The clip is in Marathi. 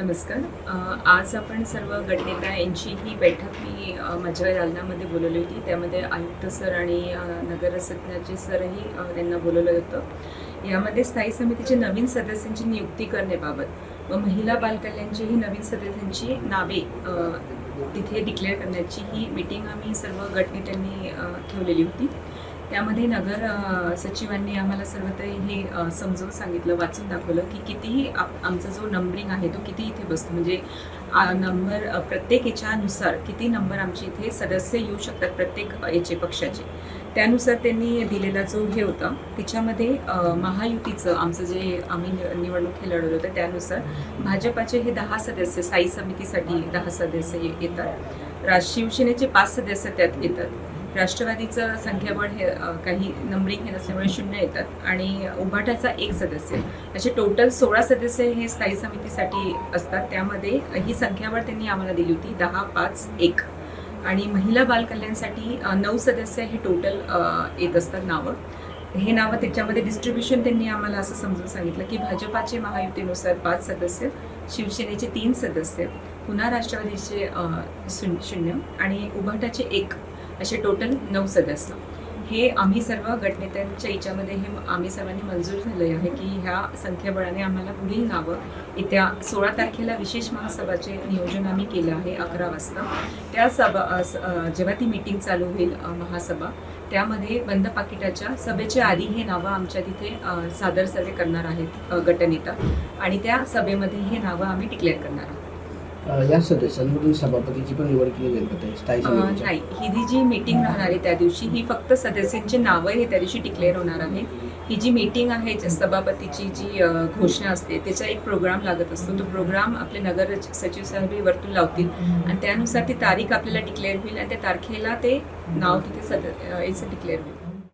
नमस्कार. आज आपण सर्व गटनेता यांची ही बैठक मी माझ्या जालनामध्ये बोलवली होती. त्यामध्ये आयुक्त सर आणि नगरसज्ञाचे सरही त्यांना बोलवलं होतं. यामध्ये स्थायी समितीचे नवीन सदस्यांची नियुक्ती करण्याबाबत व महिला बालकल्याणची ही नवीन सदस्यांची नावे तिथे डिक्लेअर करण्याची ही मीटिंग आम्ही सर्व गटनेत्यांनी ठेवलेली होती. त्यामध्ये नगर सचिवांनी आम्हाला सर्वत्र हे अ, समजावून सांगितलं वाचून दाखवलं की कितीही आमचा जो नंबरिंग आहे तो किती इथे बसतो. म्हणजे नंबर प्रत्येक याच्यानुसार किती नंबर आमचे इथे सदस्य येऊ शकतात प्रत्येक याचे पक्षाचे. त्यानुसार त्यांनी दिलेला जो हे होता तिच्यामध्ये महायुतीचं आमचं जे आम्ही निवडणूक हे लढवलं होतं त्यानुसार भाजपाचे हे दहा सदस्य स्थायी समितीसाठी दहा सदस्य येतात. राज शिवसेनेचे पाच सदस्य त्यात येतात. राष्ट्रवादीचं संख्याबळ हे काही नंबरिंग हे नसल्यामुळे शून्य येतात. आणि उभाटाचा एक सदस्य असे टोटल सोळा सदस्य हे स्थायी समितीसाठी असतात. त्यामध्ये ही संख्याबळ त्यांनी आम्हाला दिली होती दहा पाच एक. आणि महिला बालकल्याणसाठी नऊ सदस्य हे टोटल येत असतात नावं. हे नावं त्याच्यामध्ये डिस्ट्रीब्युशन त्यांनी आम्हाला असं समजून सांगितलं की भाजपाचे महायुतीनुसार पाच सदस्य शिवसेनेचे तीन सदस्य पुन्हा राष्ट्रवादीचे शून्य आणि उभाटाचे एक. असे टोटल नऊ सदस्य. हे आम्ही सर्व गटनेत्यांच्या याच्यामध्ये हे आम्ही सर्वांनी मंजूर झाले आहे की ह्या संख्याबळाने आम्हाला पुढील नावं येत्या सोळा तारखेला विशेष महासभाचे नियोजन आम्ही केलं आहे अकरा वाजता. त्या सभा जेव्हा ती मीटिंग चालू होईल महासभा त्यामध्ये बंद पाकिटाच्या सभेच्या आधी हे नावं आमच्या तिथे सादर सर्वे करणार आहेत गटनेता. आणि त्या सभेमध्ये हे नावं आम्ही डिक्लेअर करणार आहोत. या सदस्यांमधून सभापतीची पण निवड केली जाईल का स्थायी समितीच्या? नाही. ही जी जी मीटिंग राहणार आहे त्या दिवशी ही फक्त सदस्यांची नावं हे त्या दिवशी डिक्लेअर होणार आहे. ही जी मीटिंग आहे जी सभापतीची जी अ, घोषणा असते त्याचा एक प्रोग्राम लागत असतो. तो प्रोग्राम आपले नगर सचिव साहेब हे वरतून लावतील. आणि त्यानुसार ती तारीख आपल्याला डिक्लेअर होईल आणि त्या तारखेला ते नाव तिथे सद डिक्लेअर होईल.